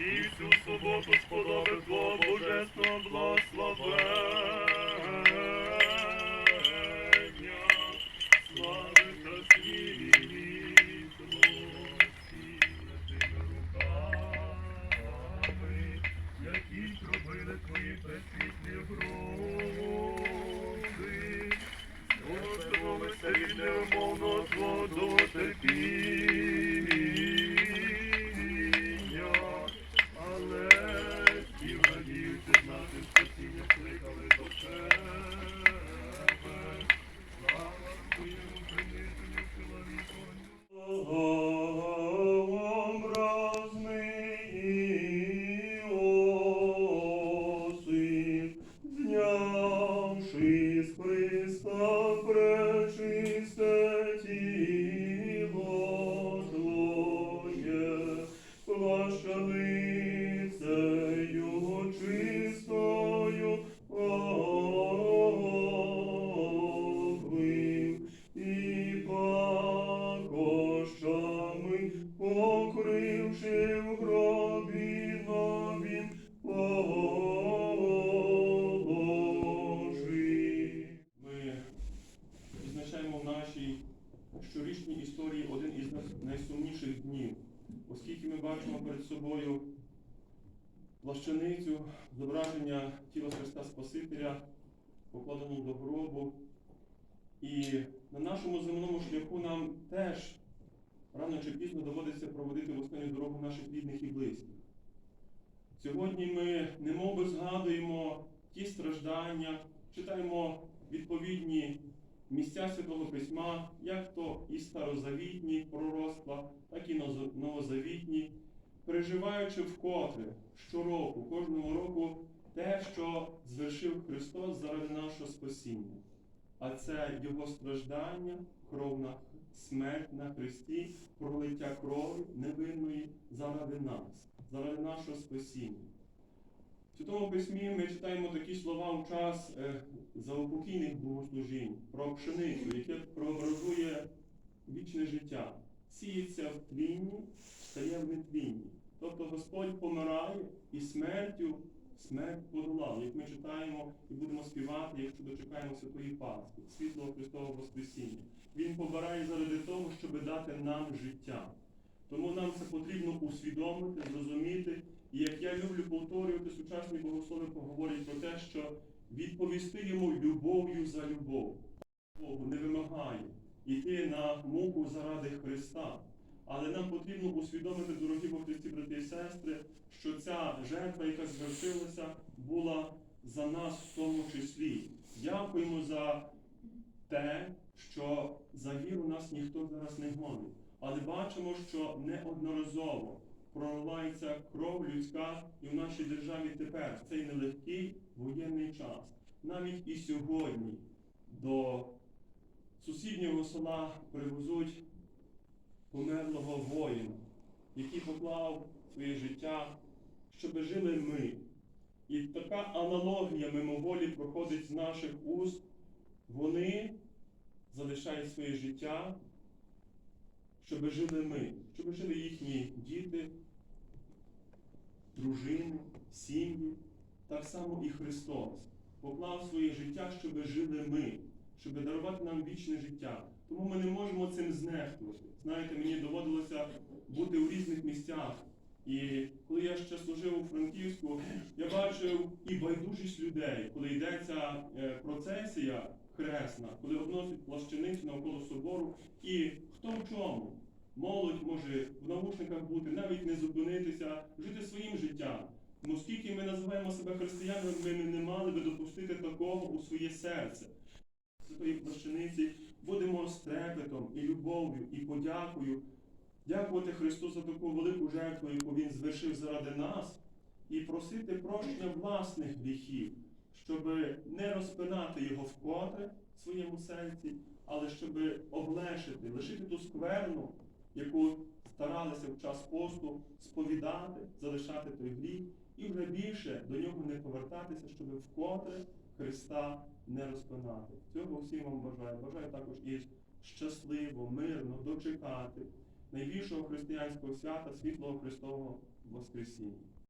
І всю суботу сподобав Твого Божество благословен. Пречисте тіло Твоє, чистою і пакощами покривши в гробі нашій щорічній історії один із найсумніших днів, оскільки ми бачимо перед собою плащаницю, зображення тіла Христа Спасителя, покладеного до гробу. І на нашому земному шляху нам теж рано чи пізно доводиться проводити в останню дорогу наших рідних і близьких. Сьогодні ми немовби згадуємо ті страждання, читаємо відповідні місця Святого Письма, як то і старозавітні пророцтва, так і новозавітні, переживаючи вкотре щороку, кожного року те, що звершив Христос заради нашого спасіння. А це Його страждання, кровна смерть на Христі, пролиття крові невинної заради нас, заради нашого спасіння. Святому Письмі ми читаємо такі слова у час е, заупокійних богослужінь про пшеницю, яке прообразує вічне життя. Сіється в тлінні, стає в нетлінні. Тобто Господь помирає і смертю смерть подолав, як ми читаємо і будемо співати, якщо дочекаємо Святої Пасхи, світлого Христового Воскресіння. Він помирає заради того, щоб дати нам життя. Тому нам це потрібно усвідомити, зрозуміти. І як я люблю повторювати, сучасні богослови поговорять про те, що відповісти йому любов'ю за любов. Богу не вимагає йти на муку заради Христа. Але нам потрібно усвідомити, дорогі Христі, брати і сестри, що ця жертва, яка звершилася, була за нас в тому числі. Дякуємо за те, що за віру нас ніхто зараз не гонить. Але бачимо, що неодноразово проливається кров людська і в нашій державі тепер в цей нелегкий воєнний час. Навіть і сьогодні до сусіднього села привезуть померлого воїна, який поклав своє життя, щоб жили ми. І така аналогія мимоволі проходить з наших уст. Вони залишають своє життя, щоб жили ми, щоб жили їхні діти, дружини, сім'ї. Так само і Христос поклав своє життя, щоб жили ми, щоб дарувати нам вічне життя. Тому ми не можемо цим знехтувати. Знаєте, мені доводилося бути у різних місцях. І коли я ще служив у Франківську, я бачив і байдужість людей, коли йдеться е, процесія хресна, коли обносять плащаницю навколо собору, і хто в чому. Молодь може в навушниках бути, навіть не зупинитися, жити своїм життям. Ну скільки ми називаємо себе християнами, ми не мали би допустити такого у своє серце. Святої плащаниці будемо з трепетом і любов'ю, і подякою дякувати Христу за таку велику жертву, яку Він звершив заради нас, і просити прощення власних гріхів, щоб не розпинати його вкотре в своєму серці, але щоб облешити, лишити ту скверну, яку старалися в час посту сповідати, залишати той гріх, і вже більше до нього не повертатися, щоб вкотре Христа не розпинати. Цього всім вам бажаю. Бажаю також і щасливо, мирно дочекати найбільшого християнського свята світлого Христового Воскресіння.